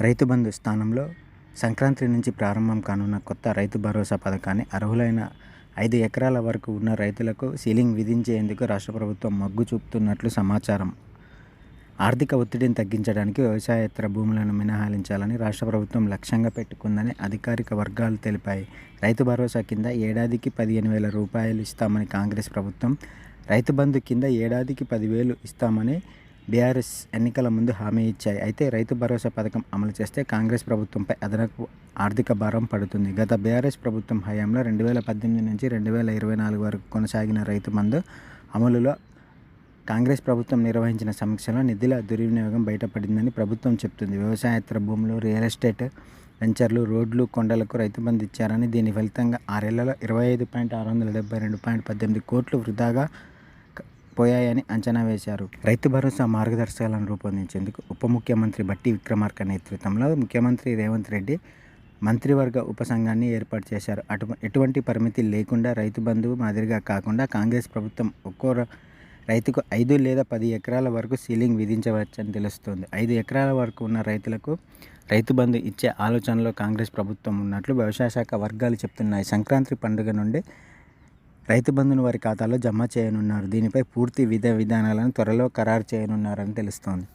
రైతు బంధు స్థానంలో సంక్రాంతి నుంచి ప్రారంభం కానున్న కొత్త రైతు భరోసా పథకాన్ని అర్హులైన ఐదు ఎకరాల వరకు ఉన్న రైతులకు సీలింగ్ విధించేందుకు రాష్ట్ర ప్రభుత్వం మొగ్గు చూపుతున్నట్లు సమాచారం. ఆర్థిక ఒత్తిడిని తగ్గించడానికి వ్యవసాయేతర భూములను మినహాయించాలని రాష్ట్ర ప్రభుత్వం లక్ష్యంగా పెట్టుకుందని అధికారిక వర్గాలు తెలిపాయి. రైతు భరోసా కింద ఏడాదికి పదిహేను వేల రూపాయలు ఇస్తామని కాంగ్రెస్ ప్రభుత్వం రైతు బంధు కింద ఏడాదికి పదివేలు ఇస్తామని బీఆర్ఎస్ ఎన్నికల ముందు హామీ ఇచ్చాయి. అయితే రైతు భరోసా పథకం అమలు చేస్తే కాంగ్రెస్ ప్రభుత్వంపై అదనపు ఆర్థిక భారం పడుతుంది. గత బీఆర్ఎస్ ప్రభుత్వం హయాంలో రెండు వేల పద్దెనిమిది నుంచి రెండు వేల ఇరవై నాలుగు వరకు కొనసాగిన రైతు మందు అమలులో కాంగ్రెస్ ప్రభుత్వం నిర్వహించిన సమీక్షలో నిధుల దుర్వినియోగం బయటపడిందని ప్రభుత్వం చెప్తుంది. వ్యవసాయేతర భూములు రియల్ ఎస్టేట్ వెంచర్లు రోడ్లు కొండలకు రైతు బంధు ఇచ్చారని దీని ఫలితంగా ఆరేళ్ళలో ఇరవై ఐదు పాయింట్ ఆరు వందల డెబ్బై రెండు పాయింట్ పద్దెనిమిది కోట్లు వృధాగా క- పోయాయని అంచనా వేశారు. రైతు భరోసా మార్గదర్శకాలను రూపొందించేందుకు ఉప ముఖ్యమంత్రి బట్టి విక్రమార్క నేతృత్వంలో ముఖ్యమంత్రి రేవంత్ రెడ్డి మంత్రివర్గ ఉపసంఘాన్ని ఏర్పాటు చేశారు. అటు ఎటువంటి పరిమితి లేకుండా రైతు బంధువు మాదిరిగా కాకుండా కాంగ్రెస్ ప్రభుత్వం ఒక్కో రైతుకు ఐదు లేదా పది ఎకరాల వరకు సీలింగ్ విధించవచ్చని తెలుస్తోంది. ఐదు ఎకరాల వరకు ఉన్న రైతులకు రైతు బంధు ఇచ్చే ఆలోచనలో కాంగ్రెస్ ప్రభుత్వం ఉన్నట్లు వ్యవసాయ శాఖ వర్గాలు చెప్తున్నాయి. సంక్రాంతి పండుగ నుండి రైతు బంధును వారి ఖాతాలో జమ చేయనున్నారు. దీనిపై పూర్తి విధ విధానాలను త్వరలో ఖరారు చేయనున్నారని తెలుస్తోంది.